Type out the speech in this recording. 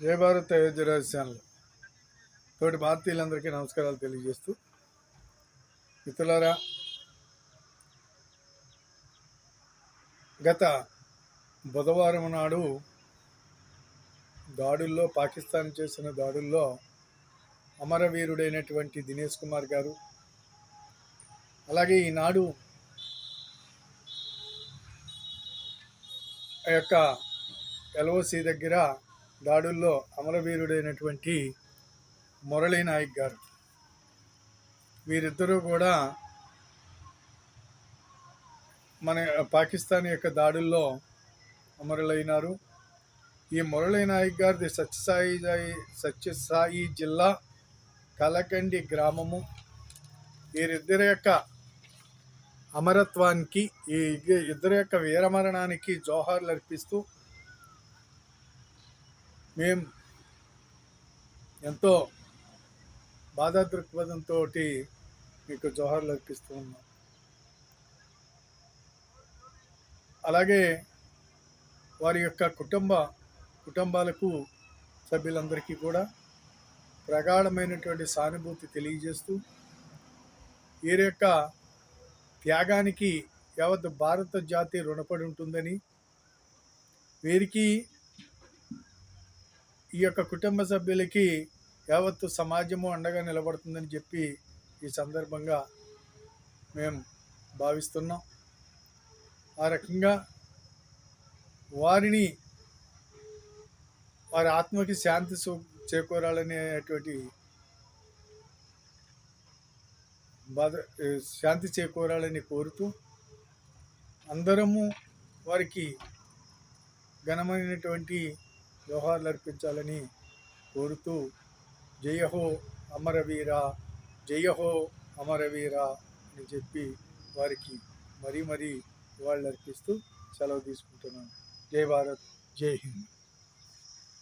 జయ Bharat అయోధ్యరాజ్ channel. తోటి భారతీయులందరికీ నమస్కారాలు తెలియజేస్తూ మిత్రులారా గత బుధవారం నాడు దాడుల్లో పాకిస్తాన్ చేసిన దాడుల్లో అమరవీరుడైనటువంటి దినేష్ కుమార్ గారు అలాగే ఈనాడు ఆ యొక్క ఎల్ఓసి దగ్గర దాడుల్లో అమరవీరుడైనటువంటి మురళీ నాయక్ గారు. వీరిద్దరూ కూడా మన పాకిస్తాన్ యొక్క దాడుల్లో అమరులైనారు. ఈ మురళీ నాయక్ గారిది సత్యసాయి సత్యసాయి జిల్లా కలకండి గ్రామము. వీరిద్దరి యొక్క అమరత్వానికి ఈ ఇద్దరి యొక్క వీరమరణానికి జోహార్లు అర్పిస్తూ మేము ఎంతో బాధా దృక్పథంతో మీకు జోహార్లు అర్పిస్తూ ఉన్నాం. అలాగే వారి యొక్క కుటుంబ కుటుంబాలకు సభ్యులందరికీ కూడా ప్రగాఢమైనటువంటి సానుభూతి తెలియజేస్తూ వీరి యొక్క త్యాగానికి యావత్ భారత జాతి రుణపడి ఉంటుందని వీరికి ఈ యొక్క కుటుంబ సభ్యులకి యావత్తు సమాజము అండగా నిలబడుతుందని చెప్పి ఈ సందర్భంగా మేము భావిస్తున్నాం. ఆ రకంగా వారిని వారి ఆత్మకి శాంతి చేకూరాలనేటువంటి బాధ శాంతి చేకూరాలని కోరుతూ అందరము వారికి ఘనమైనటువంటి జోహార్లు అర్పించాలని కోరుతూ జయహో అమరవీర జయహో అమరవీర అని చెప్పి వారికి మరీ మరీ వాళ్ళు అర్పిస్తూ సెలవు తీసుకుంటున్నాను. జై భారత్ జై హింద్.